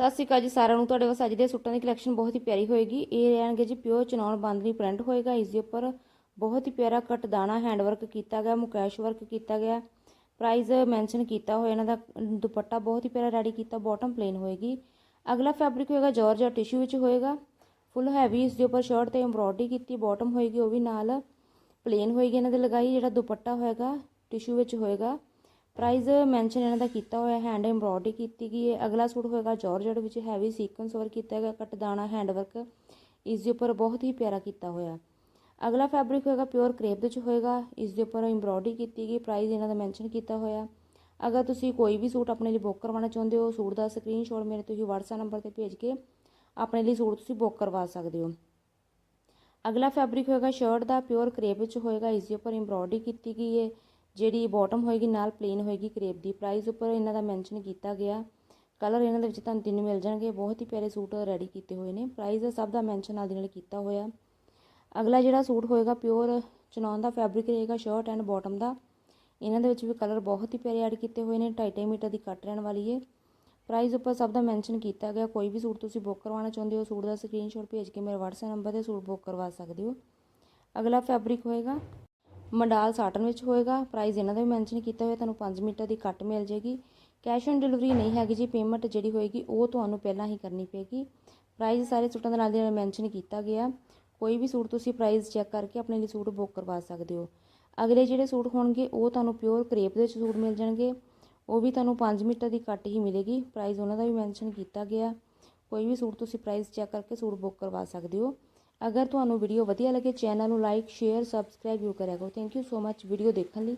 ਸਤਿ ਸ਼੍ਰੀ ਅਕਾਲ ਜੀ ਸਾਰਿਆਂ ਨੂੰ। ਤੁਹਾਡੇ ਵਾਸਤੇ ਅੱਜ ਦੇ ਸੂਟਾਂ ਦੀ ਕਲੈਕਸ਼ਨ ਬਹੁਤ ਹੀ ਪਿਆਰੀ ਹੋਏਗੀ। ਇਹ ਰਹਿਣਗੇ ਜੀ ਪਿਓਰ ਚਨੌਨ ਬਾਂਦਨੀ ਪ੍ਰਿੰਟ ਹੋਏਗਾ। ਇਸ ਦੇ ਉੱਪਰ ਬਹੁਤ ਹੀ ਪਿਆਰਾ ਕੱਟ ਦਾਣਾ ਹੈਂਡ ਵਰਕ ਕੀਤਾ ਗਿਆ, ਮੁਕੈਸ਼ ਵਰਕ ਕੀਤਾ ਗਿਆ। ਪ੍ਰਾਈਸ ਮੈਂਸ਼ਨ ਕੀਤਾ ਹੋਇਆ, ਇਹਨਾਂ ਦਾ ਦੁਪੱਟਾ ਬਹੁਤ ਹੀ ਪਿਆਰਾ ਰੈਡੀ ਕੀਤਾ ਬਾਟਮ ਪਲੇਨ ਹੋਏਗੀ। ਅਗਲਾ ਫੈਬਰਿਕ ਹੋਏਗਾ ਜਾਰਜਟ ਟਿਸ਼ੂ ਵਿੱਚ ਹੋਏਗਾ। ਫੁੱਲ ਹੈਵੀ ਇਸ ਦੇ ਉੱਪਰ ਸ਼ਰਟ ਤੇ ਐਮਬ੍ਰੋਇਡਰੀ ਕੀਤੀ ਬਾਟਮ ਹੋਏਗੀ, ਉਹ ਵੀ ਨਾਲ। ਪਲੇਨ ਹੋਏਗੀ ਇਹਨਾਂ ਦੇ ਲਗਾਈ, ਜਿਹੜਾ ਦੁਪੱਟਾ ਹੋਏਗਾ ਟਿਸ਼ੂ ਵਿੱਚ ਹੋਏਗਾ। ਪ੍ਰਾਈਸ ਮੈਂਸ਼ਨ ਇਹਨਾਂ ਦਾ ਕੀਤਾ ਹੋਇਆ ਹੈਂਡ ਐਮਬ੍ਰੋਇਡਰੀ ਕੀਤੀ ਗਈ ਹੈ। ਅਗਲਾ ਸੂਟ ਹੋਏਗਾ ਜਾਰਜਟ ਵਿੱਚ ਹੈਵੀ ਸੀਕੁਐਂਸ ਵਰਕ ਕੀਤਾ ਗਿਆ ਕੱਟ ਦਾਣਾ ਹੈਂਡ ਵਰਕ ਇਸ ਦੇ ਉੱਪਰ ਬਹੁਤ ਹੀ ਪਿਆਰਾ ਕੀਤਾ ਹੋਇਆ। ਅਗਲਾ ਫੈਬਰਿਕ ਹੋਏਗਾ ਪਿਓਰ ਕਰੇਪ ਵਿੱਚ ਹੋਏਗਾ, ਇਸ ਦੇ ਉੱਪਰ ਐਮਬ੍ਰੋਇਡਰੀ ਕੀਤੀ ਗਈ ਪ੍ਰਾਈਸ ਇਹਨਾਂ ਦਾ ਮੈਂਸ਼ਨ ਕੀਤਾ ਹੋਇਆ। ਅਗਰ ਤੁਸੀਂ ਕੋਈ ਵੀ ਸੂਟ ਆਪਣੇ ਲਈ ਬੁੱਕ ਕਰਵਾਉਣਾ ਚਾਹੁੰਦੇ ਹੋ, ਸੂਟ ਦਾ ਸਕਰੀਨਸ਼ਾਟ ਮੇਰੇ ਤੁਸੀਂ WhatsApp ਨੰਬਰ ਤੇ ਭੇਜ ਕੇ ਆਪਣੇ ਲਈ ਸੂਟ ਤੁਸੀਂ ਬੁੱਕ ਕਰਵਾ ਸਕਦੇ ਹੋ। ਅਗਲਾ ਫੈਬਰਿਕ ਹੋਏਗਾ ਸ਼ਰਟ ਦਾ ਪਿਓਰ ਕਰੇਪ ਵਿੱਚ ਹੋਏਗਾ, ਇਸ ਦੇ ਉੱਪਰ ਐਮਬ੍ਰੋਇਡਰੀ ਕੀਤੀ ਗਈ ਹੈ। ਜਿਹੜੀ ਬਾਟਮ ਹੋਏਗੀ, ਨਾਲ ਪਲੇਨ ਹੋਏਗੀ ਕਰੇਪ ਦੀ ਪ੍ਰਾਈਸ ਉੱਪਰ ਇਹਨਾਂ ਦਾ ਮੈਂਸ਼ਨ ਕੀਤਾ ਗਿਆ। ਕਲਰ ਇਹਨਾਂ ਦੇ ਵਿੱਚ ਤੁਹਾਨੂੰ ਤਿੰਨ ਮਿਲ ਜਾਣਗੇ। ਬਹੁਤ ਹੀ ਪਿਆਰੇ ਸੂਟ ਰੈਡੀ ਕੀਤੇ ਹੋਏ ਨੇ। ਪ੍ਰਾਈਸ ਸਭ ਦਾ ਮੈਂਸ਼ਨ ਨਾਲ ਦੀ ਨਾਲ ਕੀਤਾ ਹੋਇਆ। ਅਗਲਾ ਜਿਹੜਾ ਸੂਟ ਹੋਏਗਾ ਪਿਓਰ ਚਨੌਨ ਦਾ ਫੈਬਰਿਕ ਰਹੇਗਾ ਸ਼ਰਟ ਐਂਡ ਬਾਟਮ ਦਾ। ਇਹਨਾਂ ਦੇ ਵਿੱਚ ਵੀ ਕਲਰ ਬਹੁਤ ਹੀ ਪਿਆਰੇ ਐਡ ਕੀਤੇ ਹੋਏ ਨੇ। 2.5 ਮੀਟਰ ਦੀ ਕੱਟ ਰਹਿਣ ਵਾਲੀ ਹੈ ਪ੍ਰਾਈਸ ਉੱਪਰ ਸਭ ਦਾ ਮੈਂਸ਼ਨ ਕੀਤਾ ਗਿਆ। ਕੋਈ ਵੀ ਸੂਟ ਤੁਸੀਂ ਬੁੱਕ ਕਰਵਾਉਣਾ ਚਾਹੁੰਦੇ ਹੋ, ਸੂਟ ਦਾ ਸਕਰੀਨਸ਼ਾਟ ਭੇਜ ਕੇ ਮੇਰੇ WhatsApp ਨੰਬਰ ਤੇ ਸੂਟ ਬੁੱਕ ਕਰਵਾ ਸਕਦੇ ਹੋ। ਅਗਲਾ ਫੈਬਰਿਕ ਹੋਏਗਾ। ਮੰਡਾਲ ਸਾਟਨ ਵਿੱਚ ਹੋਏਗਾ। ਪ੍ਰਾਈਸ ਇਹਨਾਂ ਦਾ ਵੀ ਮੈਂਸ਼ਨ ਕੀਤਾ ਹੋਇਆ, ਤੁਹਾਨੂੰ 5 ਮੀਟਰ ਦੀ ਕੱਟ ਮਿਲ ਜੇਗੀ ਕੈਸ਼ ਔਨ ਡਿਲੀਵਰੀ ਨਹੀਂ ਹੈਗੀ ਜੀ ਪੇਮੈਂਟ ਜਿਹੜੀ ਹੋਏਗੀ, ਉਹ ਤੁਹਾਨੂੰ ਪਹਿਲਾਂ ਹੀ ਕਰਨੀ ਪਏਗੀ। ਪ੍ਰਾਈਸ ਸਾਰੇ ਸੂਟਾਂ ਦੇ ਨਾਲ ਦੇ ਨਾਲ ਮੈਂਸ਼ਨ ਕੀਤਾ ਗਿਆ। ਕੋਈ ਵੀ ਸੂਟ ਤੁਸੀਂ ਪ੍ਰਾਈਸ ਚੈੱਕ ਕਰਕੇ ਆਪਣੇ ਲਈ ਸੂਟ ਬੁੱਕ ਕਰਵਾ ਸਕਦੇ ਹੋ। ਅਗਲੇ ਜਿਹੜੇ ਸੂਟ ਹੋਣਗੇ, ਉਹ ਤੁਹਾਨੂੰ ਪਿਓਰ ਕਰੇਪ ਦੇ ਵਿੱਚ ਸੂਟ ਮਿਲ ਜਾਣਗੇ। ਉਹ ਵੀ ਤੁਹਾਨੂੰ 5 ਮੀਟਰ ਦੀ ਕੱਟ ਹੀ ਮਿਲੇਗੀ। ਪ੍ਰਾਈਸ ਉਹਨਾਂ ਦਾ ਵੀ ਮੈਂਸ਼ਨ ਕੀਤਾ ਗਿਆ। ਕੋਈ ਵੀ ਸੂਟ ਤੁਸੀਂ ਪ੍ਰਾਈਸ ਚੈੱਕ ਕਰਕੇ ਸੂਟ ਬੁੱਕ ਕਰਵਾ ਸਕਦੇ ਹੋ। ਅਗਰ ਤੁਹਾਨੂੰ ਵੀਡੀਓ ਵਧੀਆ ਲੱਗੇ ਚੈਨਲ ਨੂੰ ਲਾਈਕ ਸ਼ੇਅਰ ਸਬਸਕ੍ਰਾਈਬ ਜ਼ਰੂਰ ਕਰਿਆ ਕਰੋ। Thank you so much video ਦੇਖਣ ਲਈ।